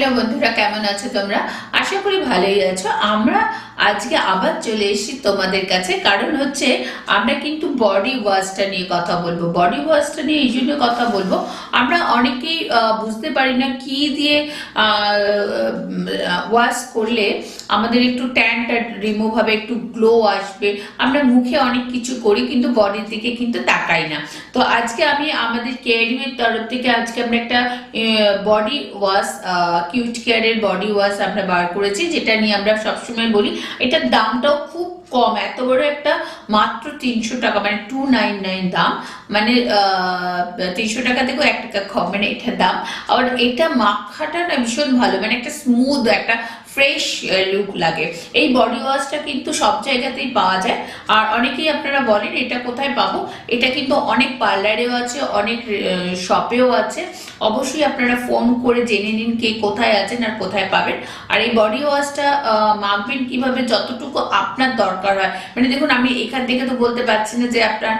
Hello বন্ধুরা কেমন আছো তোমরা? আশা করি ভালোই আছো। আমরা আজকে আবার চলে এসেছি তোমাদের কাছে। কারণ হচ্ছে, আমরা কিন্তু বডি ওয়াশটা নিয়ে কথা বলব। বডি ওয়াশটা নিয়ে এই জন্য কথা বলব। আমরা অনেকেই বুঝতে পারি না কি দিয়ে ওয়াশ করলে আমাদের একটু ট্যানটা রিমুভ হবে, একটু গ্লো আসবে। আমরা মুখে অনেক কিছু করি, কিন্তু বডির দিকে কিন্তু তাকাই না। তো আজকে আমি আমাদের কেয়ারিংয়ের তরফ থেকে আজকে আমরা একটা বডি ওয়াশ কিউট কেয়ারের বডি ওয়াশ আমরা বার করেছি, যেটা নিয়ে আমরা সবসময় বলি, এটার দামটাও খুব কম, এত বড় একটা মাত্র তিনশো টাকা মানে টু নাইন নাইন দাম মানে তিনশো টাকা থেকেও এক টাকা কম মানে এটার দাম। আবার এটা মাখাটা না ভীষণ ভালো মানে একটা স্মুথ একটা ফ্রেশ লুক লাগে। এই বডি ওয়াশটা কিন্তু সব জায়গাতেই পাওয়া যায়। আর অনেকেই আপনারা বলেন, এটা কোথায় পাবো? এটা কিন্তু অনেক পার্লারেও আছে, অনেক শপেও আছে। অবশ্যই আপনারা ফোন করে জেনে নিন কে কোথায় আছেন আর কোথায় পাবেন। আর এই বডি ওয়াশটা মাখবেন কীভাবে যতটুকু আপনার দরকার হয়। মানে দেখুন, আমি এখান থেকে তো বলতে পারছি না যে আপনার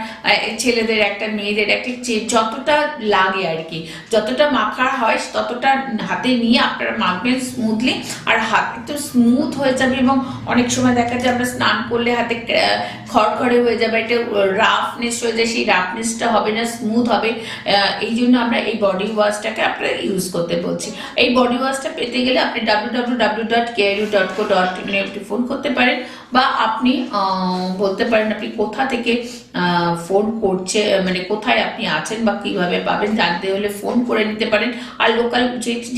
ছেলেদের একটা, মেয়েদের একটা যতটা লাগে আর কি। যতটা মাখার হয়, ততটা হাতে নিয়ে আপনারা মাখবেন স্মুথলি আর একটু স্মুথ হয়ে যাবে এবং অনেক সময় দেখা যায় আমরা স্নান করলে হাতে খড়খড়ে হয়ে যাবে একটা রাফনেস হয়ে যায়, সেই রাফনেসটা হবে না স্মুথ হবে। এই জন্য আমরা এই বডি ওয়াশটাকে আপনারা ইউজ করতে বলছি। এই বডি ওয়াশটা পেতে গেলে আপনি W W W dot dot co dot phone করতে পারেন বা আপনি বলতে পারেন আপনি কোথা থেকে ফোন করছে মানে কোথায় আপনি আছেন বা কীভাবে পাবেন, জানতে হলে ফোন করে নিতে পারেন। আর লোকাল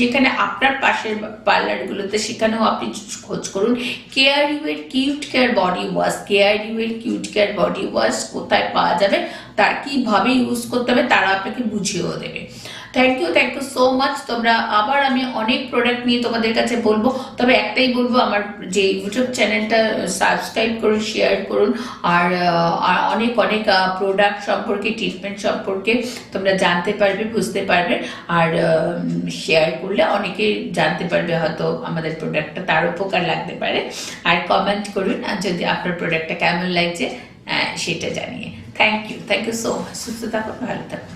যেখানে আপনার পাশের পার্লারগুলোতে সেখানেও আপনি খোঁজ করুন? কেয়ার ইউ এর cute care body wash care you এর কিউট কেয়ার বডি ওয়াশ কোথায় পাওয়া যাবে? তার কীভাবে ইউজ করতে হবে? তারা আপনাকে বুঝিয়েও দেবে। Thank you thank you so much তোমরা আবার আমি অনেক প্রোডাক্ট নিয়ে তোমাদের কাছে বলব। তবে একটাই বলব, আমার যে ইউটিউব চ্যানেলটা সাবস্ক্রাইব করুন শেয়ার করুন। আর অনেক অনেক প্রোডাক্ট সম্পর্কে ট্রিটমেন্ট সম্পর্কে তোমরা জানতে পারবে, বুঝতে পারবে। আর শেয়ার করলে অনেকে জানতে পারবে হয়তো আমাদের প্রোডাক্টটা তার উপকার লাগতে পারে। আর কমেন্ট করুন, আর যদি আপনার প্রোডাক্টটা কেমন লাগছে সেটা জানিয়ে। Thank you thank you so much সুস্থ থাকুন, ভালো থাকুন।